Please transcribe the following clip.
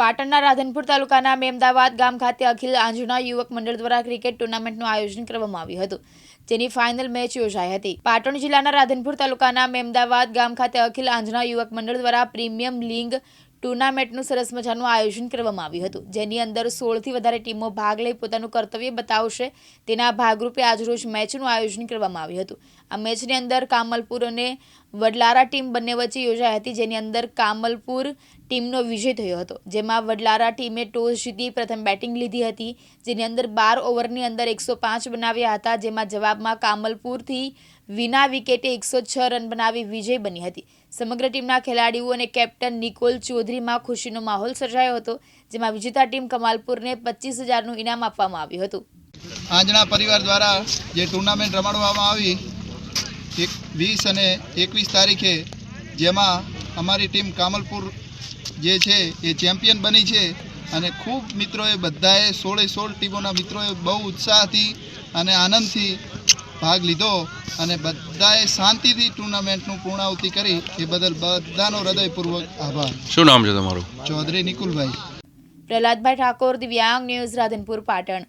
પાટણના રાધનપુર તાલુકાના મેમદાવાદ ગામ ખાતે અખિલ આંજણા યુવક મંડળ દ્વારા ક્રિકેટ ટુર્નામેન્ટનું આયોજન કરવામાં આવ્યું હતું. જેની ફાઇનલ મેચ યોજાઈ હતી. પાટણ જિલ્લાના રાધનપુર તાલુકાના મેમદાવાદ ગામ ખાતે અખિલ આંજણા યુવક મંડળ દ્વારા પ્રીમિયમ લીગ ટુર્નામેન્ટનું સરસ મજાનું આયોજન કરવામાં આવ્યું હતું. જેની અંદર સોળથી વધારે ટીમો ભાગ લઈ પોતાનું કર્તવ્ય બતાવશે. તેના ભાગરૂપે આજરોજ મેચનું આયોજન કરવામાં આવ્યું હતું. આ મેચની અંદર કામલપુર અને વડલારા ટીમ બંને વચ્ચે યોજાઈ હતી, જેની અંદર કામલપુર ટીમનો વિજય થયો હતો. જેમાં વડલારા ટીમે ટોસ જીતી પ્રથમ બેટિંગ લીધી હતી, જેની અંદર બાર ઓવરની અંદર એકસો બનાવ્યા હતા. જેમાં જવાબમાં કામલપુરથી વિના વિકેટે એકસો છ રન બનાવી વિજય બની હતી. સમગ્ર ટીમના ખેલાડીઓ અને કેપ્ટન નિકોલ ચૌધરીમાં ખુશીનો માહોલ સર્જાયો હતો, જેમાં વિજેતા ટીમ કમાલપુરને પચીસ હજારનું ઇનામ આપવામાં આવ્યું હતું. આંજણા પરિવાર દ્વારા જે ટુર્નામેન્ટ રમાડવામાં આવી, એક વીસ અને એકવીસ તારીખે જેમાં અમારી ટીમ કામલપુર જે છે એ ચેમ્પિયન બની છે અને ખૂબ મિત્રોએ બધાએ સોળે સોળ ટીમોના મિત્રોએ બહુ ઉત્સાહથી અને આનંદથી ભાગ લીધો અને બધાએ શાંતિથી ટુર્નામેન્ટનું પૂર્ણાહુતિ કરી એ બદલ બધાનો હૃદયપૂર્વક આભાર. શું નામ છે તમારું? ચૌધરી નિકુલભાઈ. પ્રહલાદભાઈ ઠાકોર દિવ્યાંગ ન્યૂઝ રાધનપુર પાટણ.